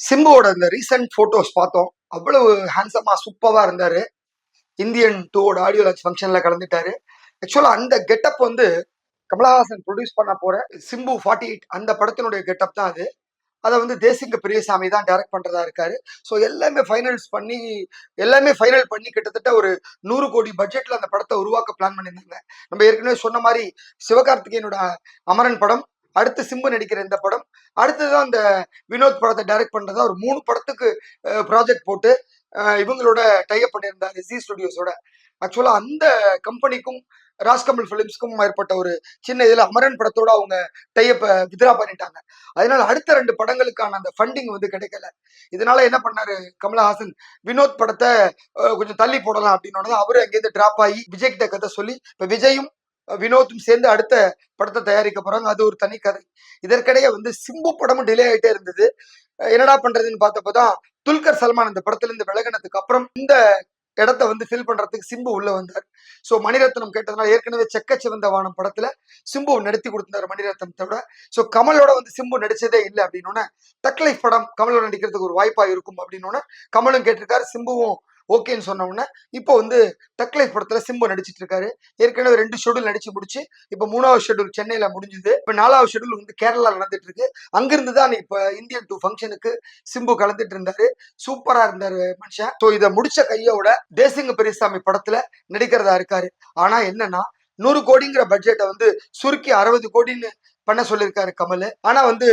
சிம்புவோட இந்த recent photos பார்த்தோம். அவ்வளவு ஹேண்ட்ஸமா சூப்பரா இருந்தாரு. இந்தியன் டூவோட ஆடியோ லான்ச் ஃபங்க்ஷன்ல கலந்துட்டாரு. ஆக்சுவலா அந்த கெட்டப் வந்து கமலஹாசன் ப்ரொடியூஸ் பண்ண போற சிம்பு ஃபார்ட்டி எயிட் அந்த படத்தினுடைய கெட்டப் தான் அது. அதை வந்து தேசிங்க பெரியசாமி தான் டைரக்ட் பண்றதா இருக்காரு. ஸோ எல்லாமே ஃபைனல்ஸ் பண்ணி எல்லாமே ஃபைனல் பண்ணி கிட்டத்தட்ட ஒரு நூறு கோடி பட்ஜெட்ல அந்த படத்தை உருவாக்க பிளான் பண்ணியிருந்தாங்க. நம்ம ஏற்கனவே சொன்ன மாதிரி சிவகார்த்திகேயனோட அமரன் படம் அடுத்து சிம்பு நடிக்கிற இந்த படம். அடுத்ததான் அந்த வினோத் படத்தை டைரக்ட் பண்றதா ஒரு மூணு படத்துக்கு ப்ராஜெக்ட் போட்டு இவங்களோட டைப் பண்ணியிருந்தாரு ஜி ஸ்டுடியோஸோட ஆக்சுவலாக அந்த கம்பெனிக்கும் ராஜ்கமல் ஃபிலிம்ஸ்க்கும் ஏற்பட்ட ஒரு சின்ன இதில் அமரன் படத்தோட அவங்க டையப்பை வித்ரா பண்ணிட்டாங்க. அதனால அடுத்த ரெண்டு படங்களுக்கான அந்த ஃபண்டிங் வந்து கிடைக்கல. இதனால என்ன பண்ணாரு கமலஹாசன்? வினோத் படத்தை கொஞ்சம் தள்ளி போடலாம் அப்படின்னு அவரு அங்கேருந்து டிராப் ஆகி விஜய் கிட்ட கதை சொல்லி இப்போ விஜயும் வினோத்தும் சேர்ந்து அடுத்த படத்தை தயாரிக்க போறாங்க. அது ஒரு தனி கதை. இதற்கிடையே வந்து சிம்பு படமும் டிலே ஆயிட்டே இருந்தது. என்னடா பண்றதுன்னு பார்த்தப்பதான் துல்கர் சல்மான் இந்த படத்துல இருந்து விலகினதுக்கு அப்புறம் இந்த இடத்த வந்து ஃபில் பண்றதுக்கு சிம்பு உள்ள வந்தார். ஸோ மணிரத்னம் கேட்டதுனால ஏற்கனவே செக்க சிவந்த வானம் படத்துல சிம்பு நடித்து கொடுத்தாரு மணிரத்னத்தோட ஸோ கமலோட வந்து சிம்பு நடிச்சதே இல்லை அப்படின்னு டக்லைஃப் படம் கமலோட நடிக்கிறதுக்கு ஒரு வாய்ப்பா இருக்கும் அப்படின்னு கமலும் கேட்டிருக்காரு சிம்புவும் ஓகேன்னு சொன்ன உடனே இப்போ வந்து தக்லைஃப் படத்தில் படத்துல சிம்பு நடிச்சிட்டு இருக்காரு ஏற்கனவே ரெண்டு ஷெடியூல் நடிச்சு முடிச்சு இப்போ மூணாவது ஷெடியூல் சென்னையில முடிஞ்சுது. இப்போ நாலாவது ஷெடியூல் வந்து கேரளா நடந்துட்டு இருக்கு அங்கிருந்து தான் இப்போ இந்தியன் டூ ஃபங்க்ஷனுக்கு சிம்பு கலந்துட்டு இருந்தாரு சூப்பரா இருந்தாரு மனுஷன். ஸோ இதை முடிச்ச கையோட தேசிங்க பெரியசாமி படத்துல நடிக்கிறதா இருக்காரு. ஆனா என்னன்னா நூறு கோடிங்கிற பட்ஜெட்டை வந்து சுருக்கி அறுபது கோடின்னு பண்ண சொல்லியிருக்காரு கமல். ஆனா வந்து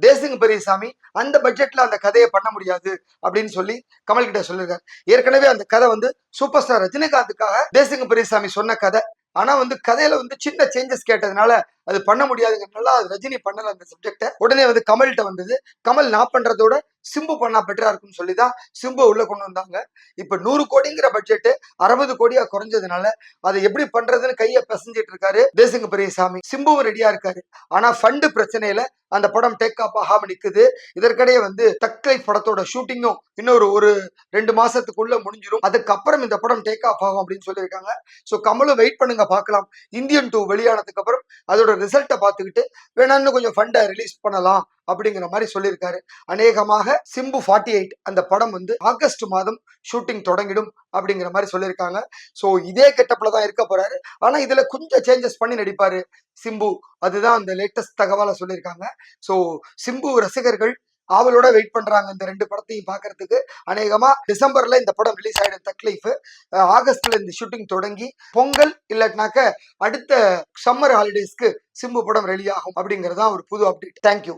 தேசிங்க பெரியசாமி அந்த பட்ஜெட்ல அந்த கதையை பண்ண முடியாது அப்படின்னு சொல்லி கமல் கிட்ட சொல்லியிருக்காரு ஏற்கனவே அந்த கதை வந்து சூப்பர் ஸ்டார் ரஜினிகாந்துக்காக தேசிங்க பெரியசாமி சொன்ன கதை. ஆனா வந்து கதையில வந்து சின்ன சேஞ்சஸ் கேட்டதுனால அது பண்ண முடியாதுங்கிறதுனால அது ரஜினி பண்ணல அந்த சப்ஜெக்ட உடனே வந்து கமல்கிட்ட வந்தது. கமல் நான் பண்றதோட சிம்பு பண்ணா பெட்டரா இருக்கும்னு சொல்லி தான் சிம்பு உள்ள கொண்டு வந்தாங்க. இப்ப நூறு கோடிங்கிற பட்ஜெட் அறுபது கோடியா குறைஞ்சதுனால அதை எப்படி பண்றதுன்னு கையை பிசைஞ்சிட்டு இருக்காரு தேசிங்க பெரியசாமி. சிம்புவும் ரெடியா இருக்காரு. ஆனா ஃபண்டு பிரச்சனையில அந்த படம் டேக் ஆஃப் ஆகாம நிக்குது. இதற்கிடையே வந்து தக்லை படத்தோட ஷூட்டிங்கும் இன்னொரு ஒரு ரெண்டு மாசத்துக்குள்ள முடிஞ்சிடும் அதுக்கப்புறம் இந்த படம் டேக் ஆஃப் ஆகும் அப்படின்னு சொல்லியிருக்காங்க. ஸோ கமலும் வெயிட் பண்ணுங்க பார்க்கலாம். இந்தியன் டூ வெளியானதுக்கு அப்புறம் அதோட ரிசல்ட்டை பார்த்துக்கிட்டு வேணான்னு கொஞ்சம் ஃபண்டை ரிலீஸ் பண்ணலாம். அப்படிங்கிற மாதிரி சொல்லியிருக்காரு. அநேகமாக சிம்பு ஃபார்ட்டி எயிட் அந்த படம் வந்து ஆகஸ்ட் மாதம் ஷூட்டிங் தொடங்கிடும் அப்படிங்கிற மாதிரி சொல்லியிருக்காங்க. ஸோ இதே கெட்டப்பில் தான் இருக்க போறாரு. ஆனால் இதில் கொஞ்சம் சேஞ்சஸ் பண்ணி நடிப்பாரு சிம்பு. அதுதான் அந்த லேட்டஸ்ட் தகவலை சொல்லியிருக்காங்க. ஸோ சிம்பு ரசிகர்கள் ஆவலோட வெயிட் பண்றாங்க இந்த ரெண்டு படத்தையும் பார்க்கறதுக்கு. அநேகமா டிசம்பர்ல இந்த படம் ரிலீஸ் ஆயிடும் தக்லீஃப். அஹ் ஆகஸ்ட்ல இந்த ஷூட்டிங் தொடங்கி பொங்கல் இல்லாட்டினாக்க அடுத்த சம்மர் ஹாலிடேஸ்க்கு சிம்பு படம் ரெடி ஆகும் அப்படிங்கறதா ஒரு புது அப்டேட் தேங்க்யூ